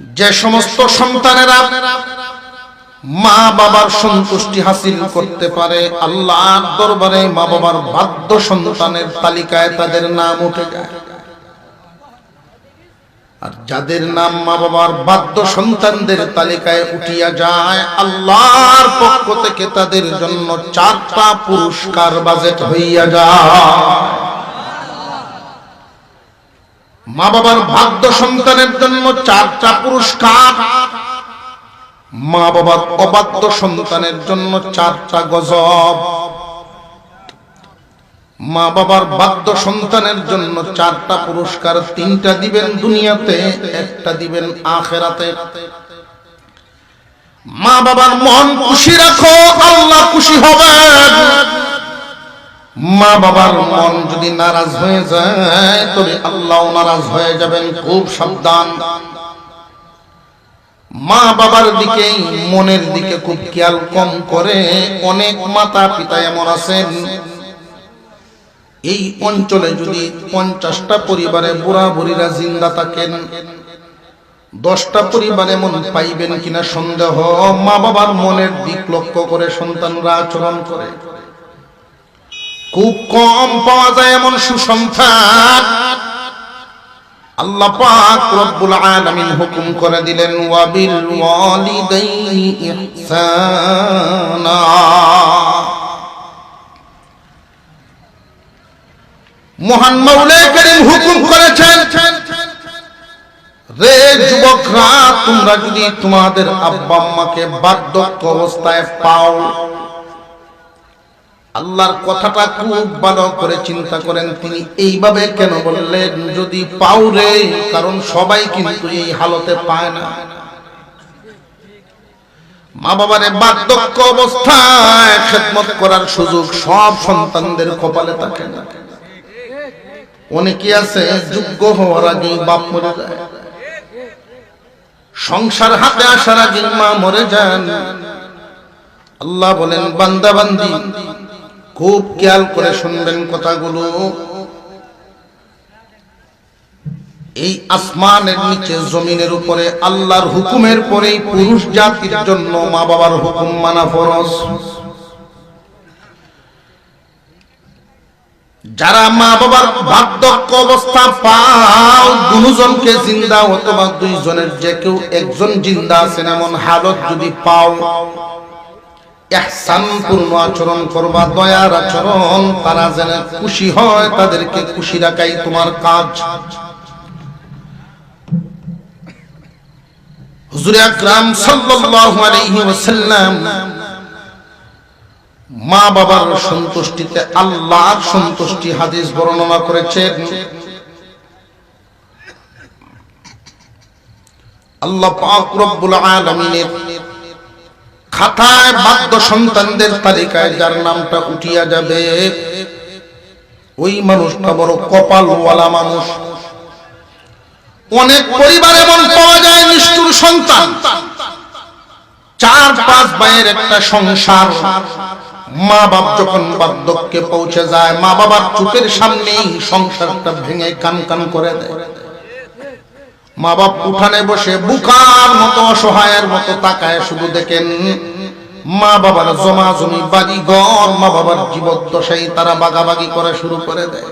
যে সমস্ত সন্তানেরা মা বাবার সন্তুষ্টি হাসিল করতে পারে, আল্লাহর দরবারে মা বাবার বাধ্য সন্তানের তালিকায় তাদের নাম উঠে যায়। আর যাদের নাম মা বাবার বাধ্য সন্তানদের তালিকায় উঠিয়া যায়, আল্লাহর পক্ষ থেকে তাদের জন্য চারটা পুরস্কার বাজেট হইয়া যায়। মা বাবার বাধ্য সন্তানের জন্য চারটা পুরস্কার। মা বাবার অবাধ্য সন্তানের জন্য চারটা গজব। মা বাবার বাধ্য সন্তানের জন্য চারটা পুরস্কার। তিনটা দিবেন দুনিয়াতে, একটা দিবেন আখেরাতে। মা বাবার মন খুশি রাখো, আল্লাহ খুশি হবেন। মা বাবার মন যদি নারাজ হয়ে যায়, তবে আল্লাহ নারাজ হয়ে যাবেন, খুব সাবধান। মা বাবার দিকে, মনের দিকে খুব খেয়াল কম করে, অনেক মাতা পিতা এমন আছেন। এই অঞ্চলে যদি পঞ্চাশটা পরিবারে বুড়া বুড়িরা জিন্দা থাকেন, দশটা পরিবার এমন পাইবেন কিনা সন্দেহ, মা বাবার মনের দিক লক্ষ্য করে সন্তানরা আচরণ করে। খুব কম পাওয়া যায় এমন সুসন্তান আল্লাহ পাক রব্বুল আলামিন হুকুম করে দিলেন, ওয়াবিল ওয়ালিদাইনি ইহসানা। মহান করিম হুকুম করেছেন, রে যুবকরা, তোমরা যদি তোমাদের আব্বা আম্মাকে বার্ধক্য অবস্থায় পাও আল্লাহর কথাটা খুব ভালো করে চিন্তা করেন তিনি। এইভাবে কেন বললেন, যদি পাও রে, কারণ সবাই কিন্তু এই হালতে পায় না। মা বাবারে বার্ধক্য অবস্থায় খেদমত করার সুযোগ সব সন্তানদের কপালে থাকে না। অনেকে আছে, যোগ্য হওয়ার আগে বাপ মরে যায়। সংসার হাতে আসার আগে মা মরে যান। আল্লাহ বলেন, বান্দা বান্দি খুব খেয়াল করে শুনবেন কথাগুলো। এই আসমানের নিচে, জমিনের উপরে, আল্লাহর হুকুমের পরেই পুরুষ জাতির জন্য মা বাবার হুকুম মানা ফরজ। যারা মা বাবার বার্ধক্য অবস্থা পাও, দুজনকে জিন্দা অথবা দুইজনের যে কেউ একজন জিন্দা আছেন, এমন হালত যদি পাও আচরণ করবা, দয়ার আচরণ, তারা যেন খুশি হয়, তাদেরকে খুশি রাখাই তোমার কাজ। মা বাবার সন্তুষ্টিতে আল্লাহর সন্তুষ্টি হাদিস বর্ণনা করেছেন। আল্লাহ খাতায় বাদ্য সন্তানদের তালিকায় যার নামটা উঠিয়া যাবে, ওই মানুষটা বড় কপালওয়ালা মানুষ। অনেক পরিবার এমন পাওয়া যায়, নিষ্ঠুর সন্তান। চার পাঁচ ভাইয়ের একটা সংসার। মা বাপ যখন বার্ধক্যে পৌঁছে যায় মা বাবার চোখের সামনেই সংসারটা ভেঙে কান কান করে দেয়। মা বাপ উঠানে বসে বুকার মতো, অসহায়ের মতো তাকায় শুধু দেখেন মা বাবার জমা জমি বাড়ি ঘর মা বাবার জীবদ্দশাই তারা বাগাবাগি করা শুরু করে দেয়।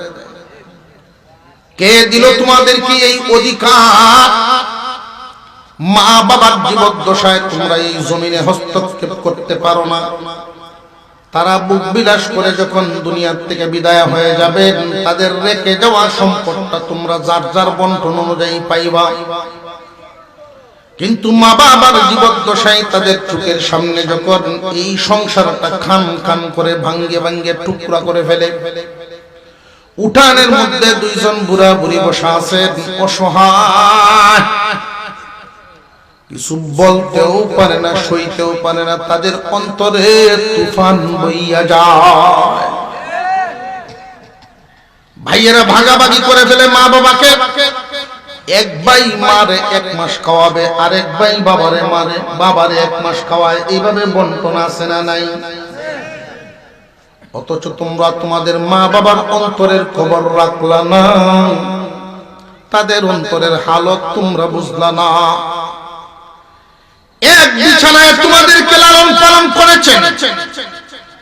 কে দিল তোমাদের কি এই অধিকার? মা বাবার জীবদ্দশায় তোমরা এই জমিনে হস্তক্ষেপ করতে পারো না। তারা বুক বিলাস করে যখন দুনিয়ার থেকে বিদায় হয়ে যাবে, তাদের রেখে যাওয়া সম্পদটা তোমরা যার যার বন্টন অনুযায়ী পাইবা। কিন্তু মা বাবার জীবদ্দশায় তাদের চোখের সামনে যখন এই সংসারটা খান খান করে ভাঙ্গে ভাঙ্গে টুকরা করে ফেলে, উঠানের মধ্যে দুইজন বুড়া বুড়ি বসা আছেন, অসহায়। কিছু বলতেও পারে না, সইতেও পারে না, তাদের অন্তরে তুফান বইয়া যায়। ভাইয়েরা ভাগাভাগি করে ফেলে মা বাবাকে। এক ভাই মারে এক মাস খাওয়াবে আর এক ভাই বাবারে মারে, বাবারে এক মাস খাওয়ায়। এইভাবে বন্টন আছে না নাই? অথচ তোমরা তোমাদের মা বাবার অন্তরের খবর রাখলা না। তাদের অন্তরের হালত তোমরা বুঝলা না। এক বিছানায় তোমাদেরকে লালন পালন করেছেন।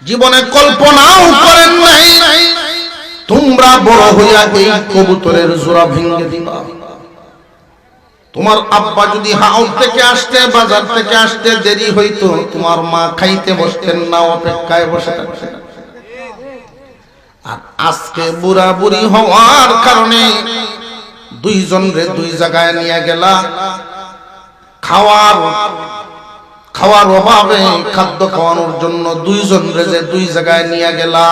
জীবনে কল্পনাও করেন নাই। তোমরা বড় হইয়া এই কবুতরের জোড়া ভেঙে দিবা। তোমার আব্বা যদি হাউস থেকে আসতে, বাজার থেকে আসতে দেরি হইতো, তোমার মা খাইতে বসতেন না, অপেক্ষায় বসে আর আজকে বুড়া বুড়ি হওয়ার কারণে দুইজন রে দুই জায়গায় নিয়ে গেলা। খাওয়ার খাওয়ার অভাবে খাদ্য খাওয়ানোর জন্য দুইজন রেজে দুই জায়গায় নিয়ে গেলা।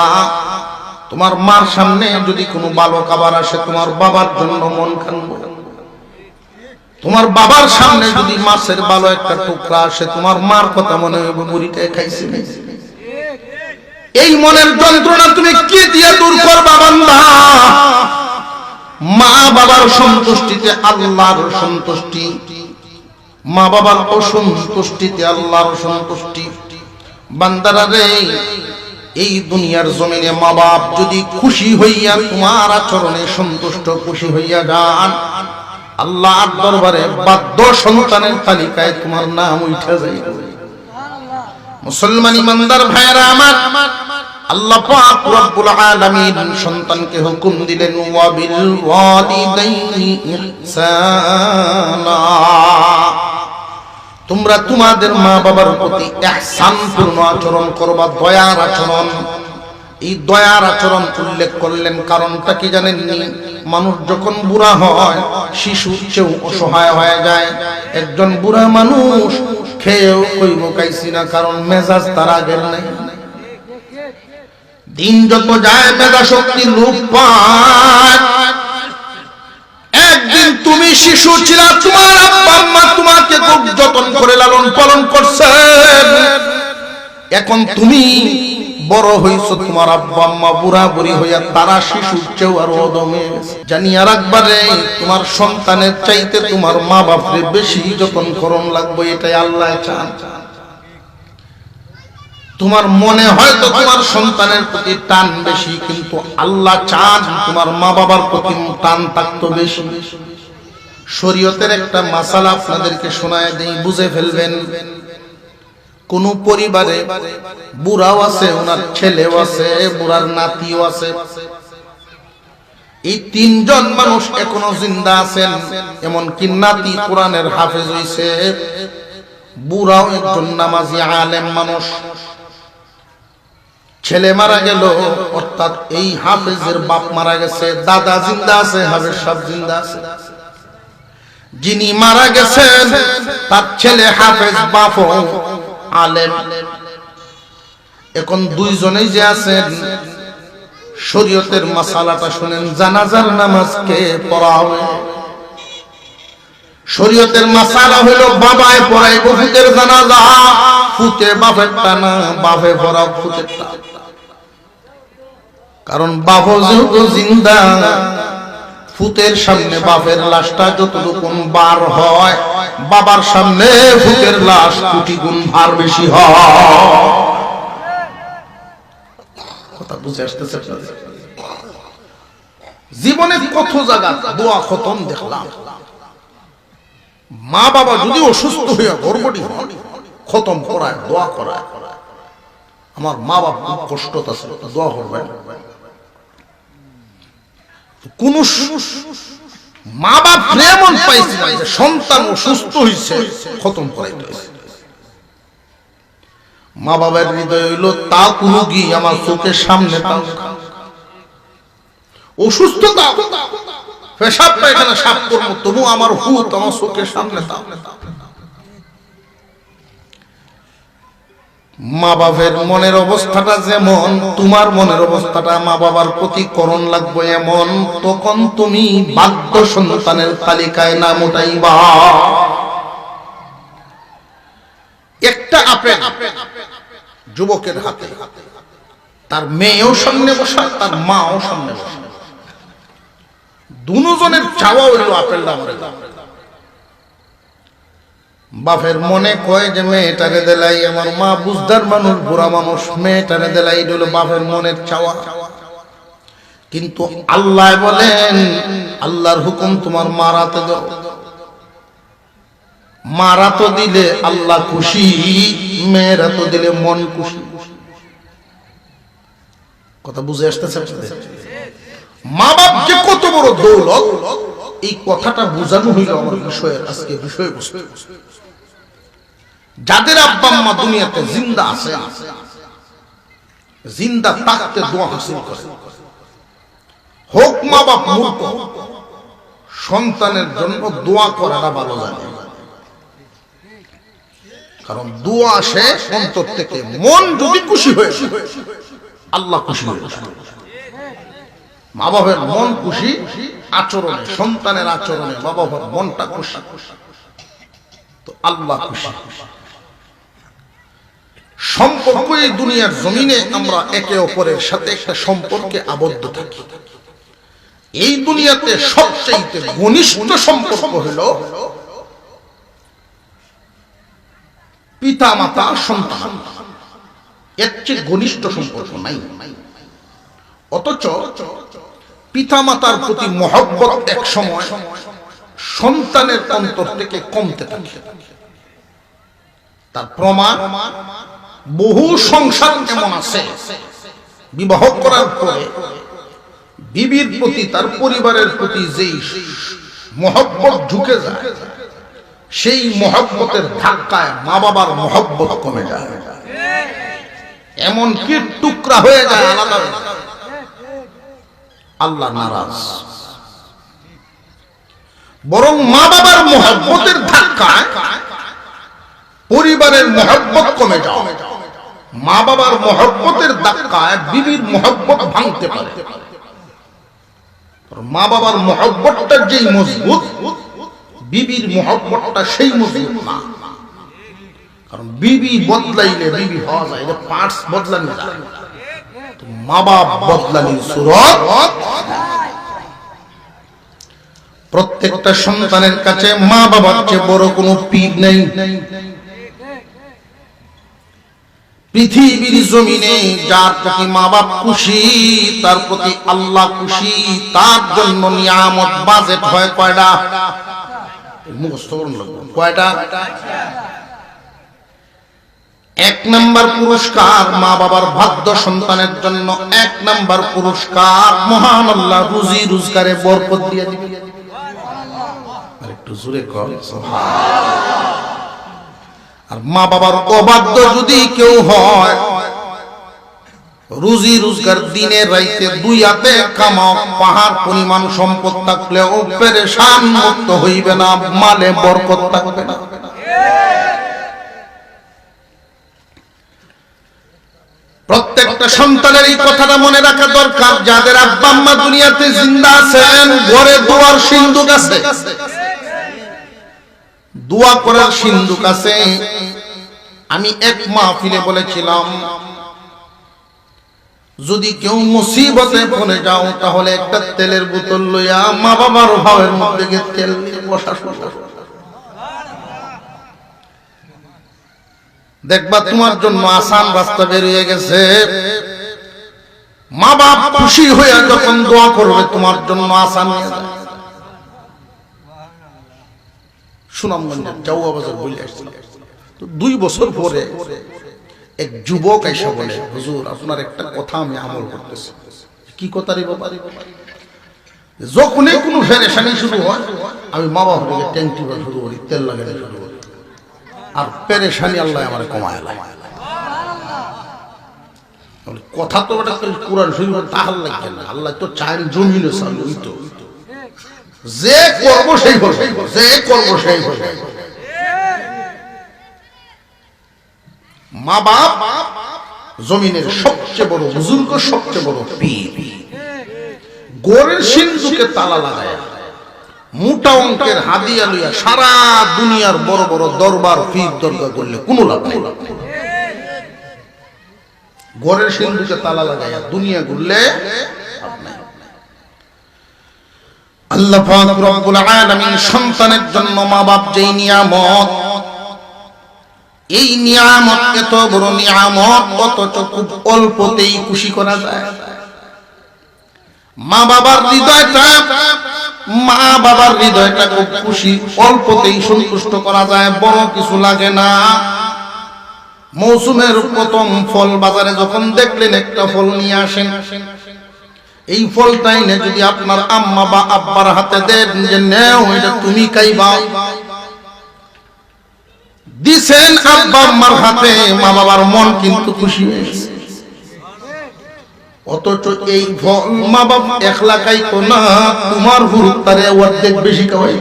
তোমার মার সামনে যদি কোনো ভালো খাবার আসে, তোমার বাবার জন্য মন খানবো। তোমার বাবার সামনে যদি মাছের ভালো একটা টুকরা আসে, তোমার মার কথা মনে হবে বুড়িটাই খাইছে এই মনের যন্ত্রণা তুমি কি দিয়ে দূর করবা বান্দা? মা বাবার সন্তুষ্টিতে আল্লাহর সন্তুষ্টি। মা বাবার অসন্তুষ্টিতে, আল্লাহর সন্তুষ্টি বান্দারা রে, এই দুনিয়ার জমিনে মা বাপ যদি খুশি হইয়া তোমার আচরণে সন্তুষ্ট, খুশি হইয়া যান আল্লাহর দরবারে বাদ্য সন্তানের তালিকায় তোমার নাম উঠে যায় মুসলমান ইমানদার ভাইরা আমার, আল্লাহ পাক রব্বুল আলামিন সন্তানকে হুকুম দিলেন, ওয়া বিল ওয়ালিদাইনি ইহসানা। তোমরা তোমাদের মা বাবার প্রতি ইহসানপূর্ণ আচরণ করবা দয়ার আচরণ। এই দয়ার আচরণ উল্লেখ করলেন কারণটা কি জানেননি? মানুষ যখন বুড়া হয়, শিশু চেয়েও অসহায় হয়ে যায়। একজন বুড়া মানুষ খেয়েও কইব কাইছি না, কারণ মেজাজ তার আগের নাই। দিন যত যায় মেধা শক্তি রূপ পায়। একদিন তুমি শিশু ছিল, তোমার আব্বা আম্মা তোমাকে খুব যতন করে লালন পালন করছেন এখন তুমি বড় হইছো, তোমার আব্বা আম্মা বুড়া বুড়ি হইয়া তারা শিশুর চেয়েও আরও অদমে জানিয়া রাখবারে তোমার সন্তানের চাইতে তোমার মা বাপরে বেশি যতন করণ লাগবে, এটাই আল্লাহ চান। তোমার মনে হয়তো তোমার সন্তানের প্রতি টান বেশি, কিন্তু আল্লাহ চান তোমার মা বাবার প্রতি টান থাকতো বেশি। শরীয়তের একটা মাসালা আপনাদেরকে শোনায় দেই, বুঝে ফেলবেন। কোন পরিবারে বুড়াও আছে, ওনার ছেলেও আছে, বুড়ার নাতিও আছে। এই তিনজন মানুষ এখনও জিন্দা আছেন, এমনকি নাতি কোরআনের হাফেজ হইছে। বুড়াও একজন নামাজি আলেম মানুষ। ছেলে মারা গেল, অর্থাৎ এই হাফেজের বাপ মারা গেছে, দাদা জিন্দা আছে, হাফেজ সব জিন্দা আছে। যিনি মারা গেছেন, তার ছেলে হাফেজ বাপ আলেম। এখন দুইজনেই যে আছেন, শরীয়তের মাসালাটা শুনেন, জানাজার নামাজকে পড়া হবে। শরীয়তের মাসালা হইল বাবায় পড়াই ফুতের জানাজা ফুতে বাপের টানা বাপে পড়াও ফুতের কারণ বাপ যেহেতু জিন্দা ফুতের সামনে বাপের লাশটা যতটুকুন বার হয়, বাবার সামনে ফুতের লাশ কোটি গুণ ভার বেশি হয়। জীবনে কত জায়গা দোয়া খতম দেখলাম। মা বাবা যদি অসুস্থ হইয়া গর্বটি খতম করায়, দোয়া করায়। আমার মা বাবা কষ্ট আছে, দোয়া করবেন। মা বাপ এমন পাইছে যে সন্তান অসুস্থ হইছে, খতম করাইতে। মা বাবার হৃদয় হইল, তা কোনো আমার চোখের সামনে অসুস্থতা পেশাব পায়খানা, সাপ করব তবু আমার হুত আমার চোখের সামনে তাও মা বাবার মনের অবস্থাটা যেমন, তোমার মনের অবস্থাটা মা বাবার প্রতি করণ লাগবে এমন, তখন তুমি বাধ্য সন্তানের তালিকায় নাম উঠাইবা একটা আপেল যুবকের হাতে, তার মেয়েও সামনে বসা, তার মাও সামনে বসা দুজনের চাওয়া হইল আপেলটা আমার। বাপের মনে কয় যে মেয়েটারে দেলাই, আমার মা বুঝদার মানুষ, বুড়া মানুষ, মেয়েটারে দেলাই হলো বাপের মনের চাওয়া। কিন্তু আল্লাহ বলেন, আল্লাহর হুকুম তোমার মারাতে দাও। মারা তো দিলে আল্লাহ খুশি, মেয়েরা তো দিলে মন খুশি। কথা বুঝে আসতেছে? মা বাপ যে কত বড় দৌলত, এই কথাটা বোঝানো হইল আমার বিষয়ের আজকে বিষয় বস্তু যাদের আব্বা আম্মা দুনিয়াতে জিন্দা আছে, জিন্দা তাকতে দোয়া হাসিল করে। হোক মা বাপ মূর্খ, সন্তানের জন্য দোয়া করাটা ভালো জানে। কারণ দোয়া আসে অন্তর থেকে। মন যদি খুশি হয়ে আল্লাহ খুশি হয়ে মা বাবার মন খুশি, আচরণে, সন্তানের আচরণে মা বাবার মনটা খুশি। তো আল্লাহ খুশি। সম্পর্ক এই দুনিয়ার জমিনে আমরা একে অপরের সাথে একটা সম্পর্কে আবদ্ধ থাকি। এই দুনিয়াতে সবচেয়ে ঘনিষ্ঠ সম্পর্ক হলো পিতা মাতা সন্তান। এর চেয়ে ঘনিষ্ঠ সম্পর্ক নাই। অথচ পিতা মাতার প্রতি মহব্বত এক সময় সন্তানের অন্তর থেকে কমতে থাকে। তার প্রমাণ বহু সংসার এমন আছে? বিবাহ করার পরে বিবির প্রতি, তার পরিবারের প্রতি যেই মহব্বত ঢুকে যায়, সেই মহব্বতের ধাক্কায় মা বাবার মহব্বত কমে যায়। এমন কি টুকরা হয়ে যায় আলাদা আল্লাহ নারাজ। বরং মা বাবার মহব্বতের ধাক্কায় পরিবারের মহব্বত কমে যাও মা বাবার মহব্বতের ধাক্কায় বিবির মহব্বত ভাঙতে পারে। মা বাবার মহব্বতটা যেই মজবুত, বিবির মহব্বতটা সেই মজবুত না। কারণ বিবি বদলাইলে বিবি হওয়া যায় এটা পার্টস বদলানো যায়। মা বাপ বদলানির সুরত প্রত্যেকটা সন্তানের কাছে মা বাবার চেয়ে বড় কোনো পীর নেই। পৃথিবীর জমিনে যার প্রতি মা বাপ খুশি, তার প্রতি আল্লাহ খুশি, তার জন্য নিয়ামত বাজেট হয় কয়টা? মুখস্থ কয়টা? এক নাম্বার পুরস্কার মা বাবার ভাগ্য সন্তানের জন্য, এক নাম্বার পুরস্কার মহান আল্লাহ রুজি রোজগারে বরকত দিয়ে দিবে একটু জোরে কর আর মা বাবার অবাধ্য যদি কেউ হয়, রুজি রোজগার দিনে রাইতে দুই হাতে কামাও, পাহাড় পরিমাণ সম্পদ থাকলেও পেরেশান মুক্ত হইবে না, মালে বরকত থাকবে না। প্রত্যেকটা সন্তানের এই কথাটা মনে রাখা দরকার, যাদের আব্বা আম্মা দুনিয়াতে জিন্দা আছেন, ঘরে দুয়ার সিন্ধুক আছে। দোয়া করার সিন্ধুক আছে। আমি এক মাহফিলে বলেছিলাম, যদি কেউ মুসিবতে পড়ে যাও, তাহলে একটা তেলের বোতল লইয়া মা বাবার ভাবের মধ্যে তেল দিয়ে বসা দেখবা তোমার জন্য আসান রাস্তা বেরিয়ে গেছে। মা বাপ খুশি হয়ে যখন দোয়া করবে, তোমার জন্য আসান যাবে সুনামগঞ্জের জাউয়া বাজার বলে আসছিল তো দুই বছর পরে এক যুবক এসে বলে, হুজুর, আপনার একটা কথা আমি আমল করতেছি। কি কথা রে বাবা? যখনই কোনো ফেরেশানি শুরু হয়, আমি মা বাবা ট্যাঙ্কি বা শুরু করি, তেল লাগাতে শুরু করি। আর পেরেশানি আল্লাহ আমার কমায় লাই কথা তো ওটা কোরআন শরীফ তাহার লাগবে না। আল্লাহ তো চায়ের জমিনে চালু তো। যে করব সেই যে করব সেই মা বাপ জমিনের সবচেয়ে বড় বুজুর্গ সবচেয়ে বড় পীর গোরের সিন্ধুকে তালা লাগায়, মোটা অঙ্কের হাদিয়া লইয়া সারা দুনিয়ার বড় বড় দরবার, পীর দরগা করলে কোনো লাভ নেই ঘরের সিন্ধুকে তালা লাগাইয়া দুনিয়া ঘুরলে। আল্লাহ পাক রব্বুল আলামিন সন্তানের জন্য মা বাপ যেই নিয়ামত, এই নিয়ামত, এত বড় নিয়ামত, অথচ খুব অল্পতেই খুশি করা যায়। মা বাবার হৃদয়টা মা বাবার হৃদয়টা খুব খুশি, অল্পতেই সন্তুষ্ট করা যায়, বড় কিছু লাগে না। মৌসুমের প্রথম ফল বাজারে যখন দেখলেন, একটা ফল নিয়ে আসেন এই ফলটা এনে যদি আপনার আম্মা বা আব্বার হাতে দেন যে, নেও, এটা তুমি খাইবা। দিছেন আব্বা আম্মার হাতে, মা বাবার মন কিন্তু খুশি হয়েছে অথচ এই ফল মা বাপ একলা খাইতো না, তোমার হুরুপ অর্ধেক বেশি খাওয়াই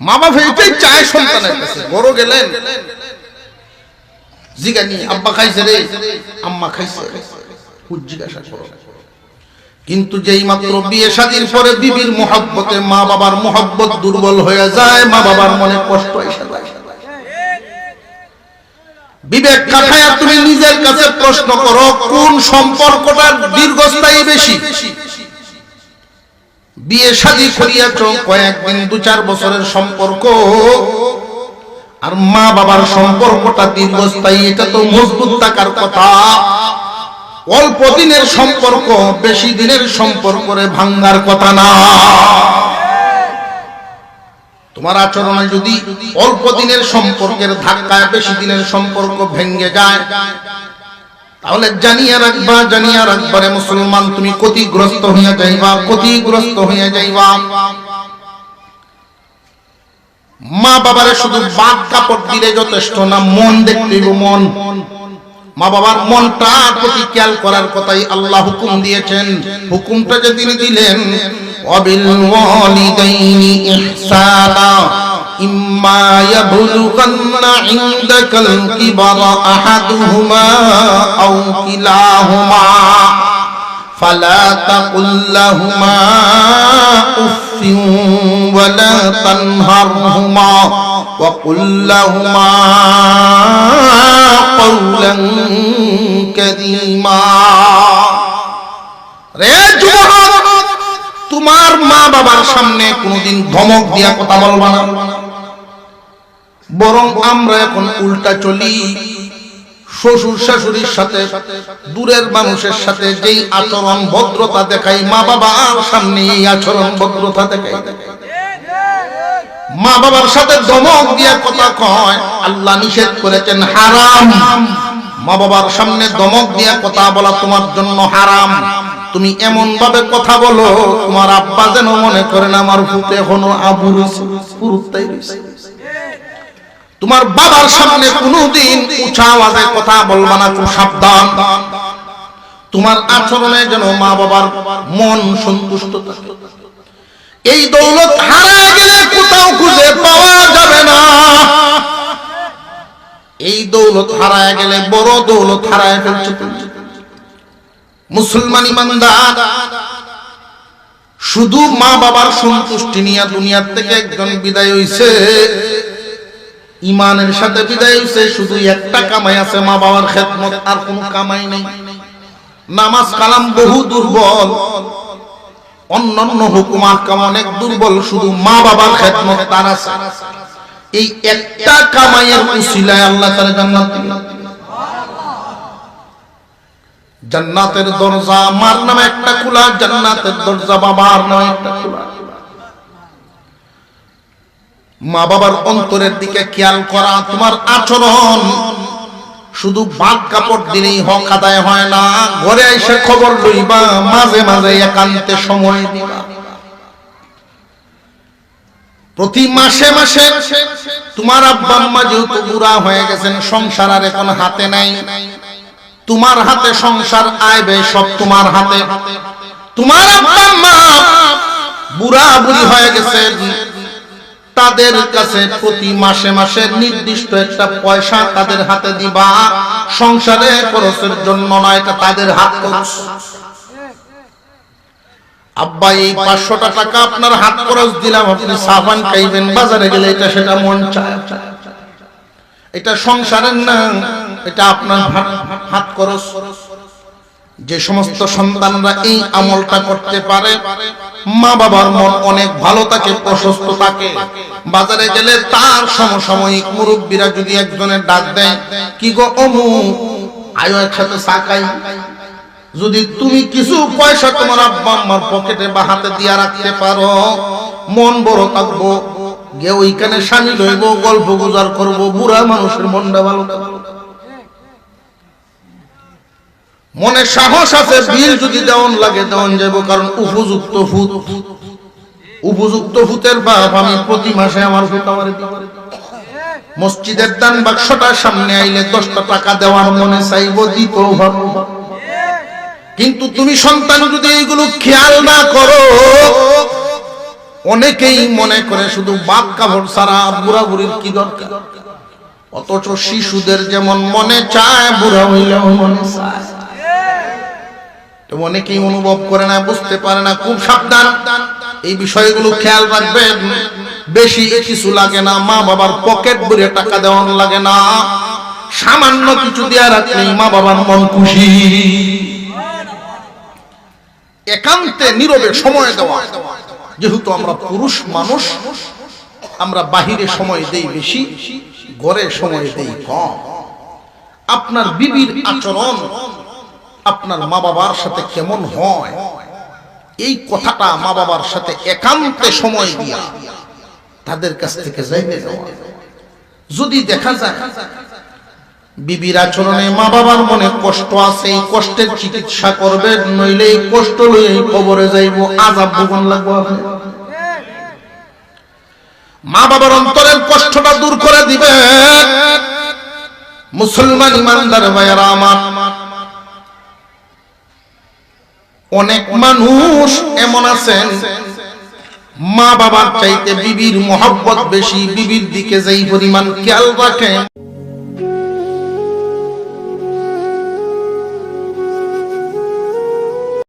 মা বাপ এইটাই চায় সন্তানের কাছে। বড় গেলেন। জিগানি আব্বা খাইছে রে। আম্মা খাইছে। জিজ্ঞাসা করো। কিন্তু যেই মাত্র বিয়ে শাদীর পরে বিবির মোহাব্বতে মা বাবার মোহাব্বত দুর্বল হয়ে যায়, মা বাবার মনে কষ্ট এসে যায়। বিবেক কাঠায়া তুমি নিজের কাছে প্রশ্ন করো, কোন সম্পর্কটা দীর্ঘস্থায়ী বেশি? বিয়ে শাদী করিয়াছ কয়েকদিন দু চার বছরের সম্পর্ক। আর মা বাবার সম্পর্কটা দীর্ঘস্থায়ী, এটা তো মজবুত থাকার কথা। অল্প দিনের সম্পর্ক, বেশি দিনের সম্পর্করে ভাঙ্গার কথা না। তোমার আচরণে যদি অল্প দিনের সম্পর্কের ধাক্কায়, বেশি দিনের সম্পর্ক ভেঙ্গে যায়, তাহলে জানিয়া রাখবা, জানিয়া রাখবারে মুসলমান, তুমি ক্ষতিগ্রস্ত হইয়া যাইবা, ক্ষতিগ্রস্ত হইয়া যাইবা। মা বাবারে শুধু বাদ কাপড় দিলে যথেষ্ট না, মন দেখতে মন। মা বাবার মনটার প্রতি খেয়াল করার কথাই আল্লাহ হুকুম দিয়েছেন। হুকুমটা যে তিনি দিলেন, অবিল ওয়ালিদাইনি ইহসানা ফালা তাকুল লাহুমা ولا تنهرهما وقل لهما قولا كريما রে যুবক তোমার মা বাবার সামনে কোনোদিন ধমক দিয়া কথা বলবা না বরং আমরা এখন উল্টা চলি শ্বশুর শাশুড়ির সাথে দূরের মানুষের সাথে যেই আচরণ ভদ্রতা দেখাই মা বাবার সামনে এই আচরণ ভদ্রতা দেখাই মা বাবার সাথে দমক দিয়া কথা কয়, আল্লাহ নিষেধ করেছেন, হারাম। মা বাবার সামনে দমক দিয়া কথা বলা তোমার জন্য হারাম। তুমি এমন ভাবে কথা বলো, তোমার আব্বা যেন মনে করেন আমার ভূতে এখনও আবু পুরুত্তাই রয়েছে। তোমার বাবার সামনে কোনোদিন উঁচা আওয়াজে কথা বলবা না, খুব সাবধান। তোমার আচরণে যেন মা বাবার মন সন্তুষ্ট থাকে। এই দৌলত হারায় গেলে খুঁজে পাওয়া যাবে না। এই দৌলত হারায় গেলে, বড় দৌলত হারায় ফেলছো মুসলমান ইমানদার, শুধু মা বাবার সন্তুষ্টি নিয়ে দুনিয়ার থেকে একজন বিদায় হইছে, ইমানের সাথে বিদায় হইছে, শুধু একটা কামাই আছে মা বাবার খেদমত, আর কোনো কামাই নেই। নামাজ কালাম বহু দুর্বল। অন্যান্য হুকুম আহকাম অনেক দুর্বল শুধু মা বাবার খেদমত তার আছে। এই একটা কামাইয়ের উসিলায় আল্লাহ তাআলা জান্নাত দিবেন। জান্নাতের দরজা মার নামে একটা খোলা, জান্নাতের দরজা বাবার নামে একটা খোলা। মা বাবার অন্তরের দিকে খেয়াল করা, তোমার আচরণ শুধু বাদ কাপড় দিলেই হক আদায় হয় না। ঘরে এসে খবর লইবা, মাঝে মাঝে একান্তে সময় দিবা। প্রতি মাসে মাসে তোমার আব্বা আম্মা যেহেতু বুড়া হয়ে গেছেন, সংসার আর এখন হাতে নাই। তোমার হাতে সংসার আয় ব্যয় সব তোমার হাতে। তোমার আব্বা আম্মা বুড়া বুড়ি হয়ে গেছেন তাদের কাছে প্রতি মাসে মাসে নির্দিষ্ট একটা পয়সা তাদের হাতে দিবা। সংসারে খরচের জন্য নয়, এটা তাদের হাত আব্বা, এই পাঁচশোটা টাকা আপনার হাত খরচ দিলাম, আপনি সাবান খাইবেন, বাজারে গেলে এটা সেটা মন এটা সংসারের না, এটা আপনার হাত খরচ। যে সমস্ত সন্তানরা এই আমলটা করতে পারে মা বাবার মন অনেক ভালো থাকে প্রশস্ত থাকে। বাজারে গেলে তার সমসাময়িক মুরব্বীরা যদি একজনের ডাক দেয়, কি গো অমু, আয়ো একসাথে খাই? যদি তুমি কিছু পয়সা তোমার আব্বা আম্মার পকেটে বা হাতে দিয়া রাখতে পারো, মন বড় থাকব গিয়ে ওইখানে সামিল হইব গল্প গুজার করব, বুড়া মানুষের মনটা ভালো থাকব। মনে সাহস আছে, বিল যদি দেওয়ান লাগে, দেওয়ান যাব কারণ উপযুক্ত ফুত উপযুক্ত ফুতের বাপ আমি প্রতি মাসে আমার মসজিদের দান বাক্সটা সামনে আইলে দশটা টাকা দেওয়ার মনে চাইব, দিত কিন্তু তুমি সন্তান, যদি এইগুলো খেয়াল না করো, অনেকেই মনে করে শুধু বাপ কাপড় ছাড়া বুড়া বুড়ির কি দরকার? অথচ শিশুদের যেমন মনে চায়, বুড়া হইলেও মনে চায়। তো অনেকেই অনুভব করে না, বুঝতে পারে না, খুব সাবধান। এই বিষয়গুলো খেয়াল রাখবেন। বেশি কিছু লাগে না মা বাবার পকেট ভরে টাকা দেওয়ান লাগে না। সামান্য কিছু দেওয়া রাখলেই মা বাবার মন খুশি। একান্তে নীরবে সময় দেওয়া। যেহেতু আমরা পুরুষ মানুষ, আমরা বাহিরে সময় দেই বেশি, ঘরে সময় দেই কম। আপনার বিবির আচরণ আপনার মা বাবার সাথে কেমন হয় এই কথাটা মা বাবার সাথে একান্তে সময় দিয়া তাদের কাছ থেকে যাইবে। যদি দেখা যায়, বিবির আচরণে মা বাবার মনে কষ্ট আছে, এই কষ্টের চিকিৎসা করবেন, নইলে এই কষ্ট লই কবরে যাইব আজাব ভোগন লাগবো। মা বাবার অন্তরের কষ্টটা দূর করে দিবে মুসলমান ইমানদার ভাইয়ারা আমার অনেক মানুষ এমন আছেন মা বাবার চাইতে বিবির মহব্বত বেশি, বিবির দিকে যেই পরিমাণ খেয়াল রাখে